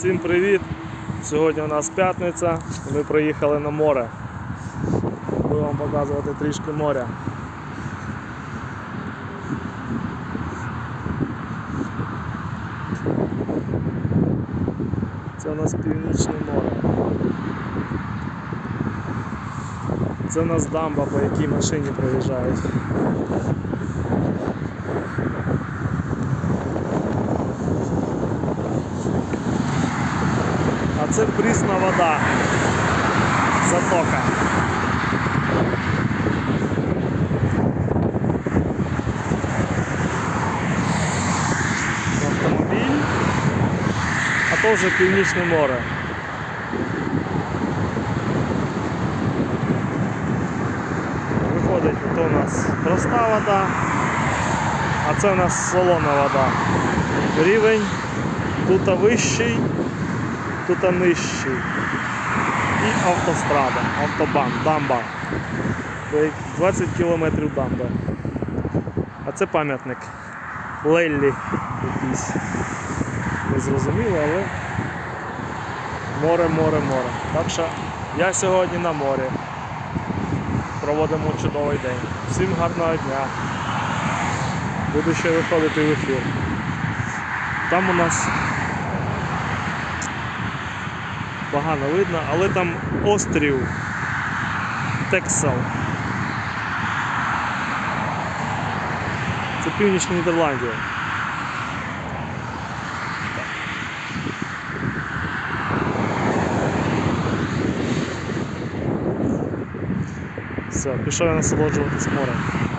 Всім привіт! Сьогодні у нас п'ятниця, ми приїхали на море. Буду вам показувати трішки моря. Це у нас північне море. Це у нас дамба, по якій машині проїжджають. Це прісна вода. Затока. Автомобіль. А то вже північне море. Виходить, то у нас проста вода, а це у нас солона вода. Рівень тут вищий, тут нижчий. І автострада, автобан, дамба. 20 кілометрів дамба. А це пам'ятник. Леллі якийсь. Не зрозуміло, але море, море, море. Так що я сьогодні на морі. Проводимо чудовий день. Всім гарного дня. Буду ще виходити в ефір. Там у нас погано видно, але там острів Тексел. Це північна Нідерландія. Все, пішов я насолоджуватись морем.